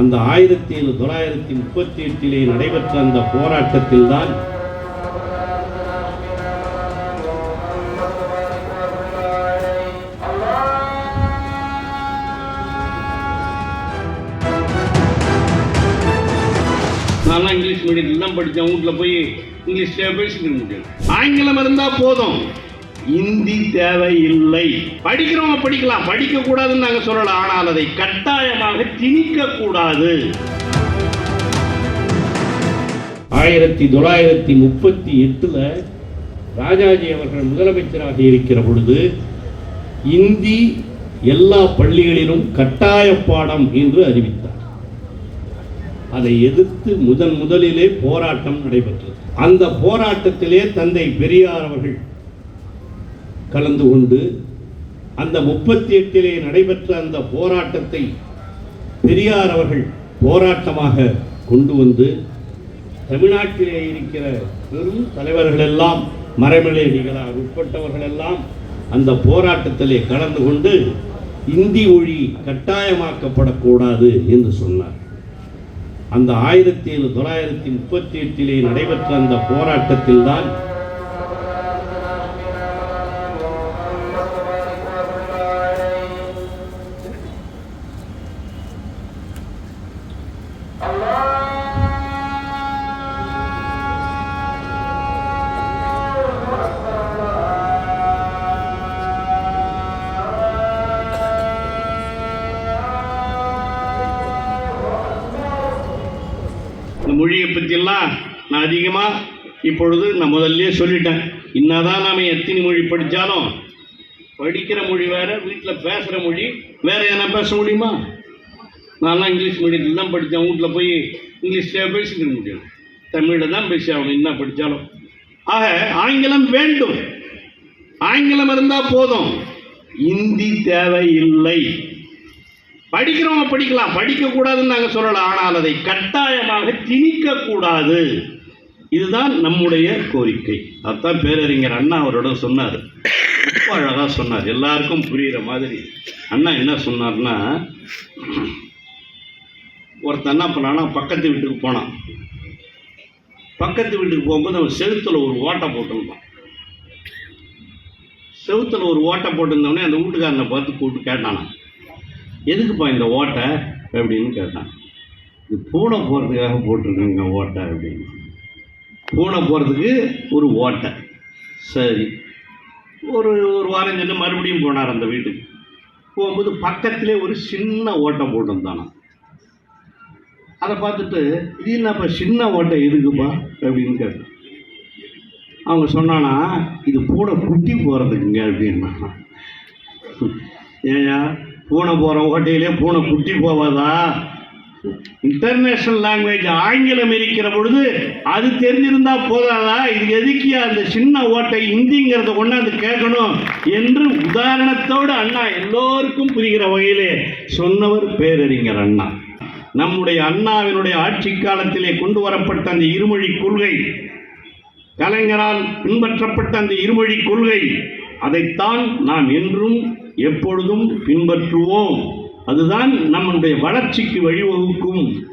அந்த ஆயிரத்தி தொள்ளாயிரத்தி முப்பத்தி எட்டிலே நடைபெற்ற அந்த போராட்டத்தில்தான் நான்லாம் இங்கிலீஷ் மீடியத்தில் தான் படித்தேன். வீட்டில் போய் இங்கிலீஷ்ல பேசிக்க முடியும் ஆங்கிலம் இருந்தால் போதும். இந்தி தேவையில்லை. படிக்கிறவங்க படிக்கலாம். படிக்க கூடாதுன்னு நாங்கள் சொல்லலாம் ஆனால் அதை கட்டாயமாக திணிக்க கூடாது ஆயிரத்தி தொள்ளாயிரத்தி முப்பத்தி எட்டுல ராஜாஜி அவர்கள் முதலமைச்சராக இருக்கிற பொழுது இந்தி எல்லா பள்ளிகளிலும் கட்டாய பாடம் என்று அறிவித்தார். அதை எதிர்த்து முதன் முதலிலே போராட்டம் நடைபெற்றது. அந்த போராட்டத்திலே தந்தை பெரியார் அவர்கள் கலந்து கொண்டு அந்த முப்பத்தி எட்டிலே நடைபெற்ற அந்த போராட்டத்தை பெரியார் அவர்கள் போராட்டமாக கொண்டு வந்து தமிழ்நாட்டிலே இருக்கிற பெரும் தலைவர்கள் எல்லாம் மறைமலையடிகளார் உட்பட்டவர்கள் எல்லாம் அந்த போராட்டத்திலே கலந்து கொண்டு இந்தி மொழி கட்டாயமாக்கப்படக்கூடாது என்று சொன்னார். அந்த ஆயிரத்தி தொள்ளாயிரத்தி முப்பத்தி எட்டிலே நடைபெற்ற அந்த போராட்டத்தில்தான் மொழியை பற்றியெல்லாம் நான் அதிகமாக இப்பொழுது நான் முதல்ல சொல்லிட்டேன். என்னதான் நாம் எத்தனை மொழி படித்தாலும் படிக்கிற மொழி வேறு வீட்டில் பேசுகிற மொழி வேறு எதனா பேச முடியுமா? நான்லாம் இங்கிலீஷ் மீடியத்தில் தான் படித்தேன். வீட்டில் போய் இங்கிலீஷ்லேயே பேசிக்க முடியும். தமிழில் தான் பேசி ஆகணும் என்ன படித்தாலும் ஆக ஆங்கிலம் வேண்டும். ஆங்கிலம் இருந்தால் போதும். இந்தி தேவையில்லை. படிக்கிறவங்க படிக்கலாம். படிக்க கூடாதுன்னு நாங்கள் சொல்லலாம் ஆனால் அதை கட்டாயமாக திணிக்க கூடாது இதுதான் நம்முடைய கோரிக்கை. அதான் பேரறிஞர் அண்ணா அவரோட சொன்னார். ரொம்ப அழகாக சொன்னார். எல்லாருக்கும் புரிகிற மாதிரி. அண்ணா என்ன சொன்னார்னா ஒருத்தன் என்ன பண்ணான்னா பக்கத்து வீட்டுக்கு போனான். பக்கத்து வீட்டுக்கு போகும்போது அவன் செவுத்துல ஒரு ஓட்டை போட்டிருந்தான். செவுத்தில் ஒரு ஓட்டை போட்டிருந்தவொடனே அந்த வீட்டுக்காரனை பார்த்து கூப்பிட்டு கேட்டானான் எதுக்குப்பா இந்த ஓட்டை அப்படின்னு கேட்டான். இது பூனை போகிறதுக்காக போட்டிருக்கேங்க ஓட்டை அப்படின்னு. பூனை போகிறதுக்கு ஒரு ஓட்டை. சரி. ஒரு ஒரு வாரம் சென்று மறுபடியும் போனார் அந்த வீட்டுக்கு. போகும்போது பக்கத்திலே ஒரு சின்ன ஓட்டம் போட்டிருந்தானா அதை பார்த்துட்டு இது என்னப்பா சின்ன ஓட்டை எதுக்குப்பா அப்படின்னு கேட்டேன். அவங்க சொன்னானா இது பூனை குட்டி போகிறதுக்குங்க அப்படின்னா ஏயா பூனை போகிற ஓட்டையிலே பூனை குட்டி போவதா? இன்டர்நேஷனல் லாங்குவேஜ் ஆங்கிலம் இருக்கிற பொழுது அது தெரிஞ்சிருந்தா போதாதா? இது எதுக்கு அந்த சின்ன ஓட்டை ஹிந்திங்கிறத கொண்டாந்து கேட்கணும் என்று உதாரணத்தோடு அண்ணா எல்லோருக்கும் புரிகிற வகையிலே சொன்னவர் பேரறிஞர் அண்ணா. நம்முடைய அண்ணாவினுடைய ஆட்சி காலத்திலே கொண்டு வரப்பட்ட அந்த இருமொழி கொள்கை கலைஞரால் பின்பற்றப்பட்ட அந்த இருமொழி கொள்கை அதைத்தான் நாம் என்றும் எப்பொழுதும் பின்பற்றுவோம். அதுதான் நம்முடைய வளர்ச்சிக்கு வழிவகுக்கும்.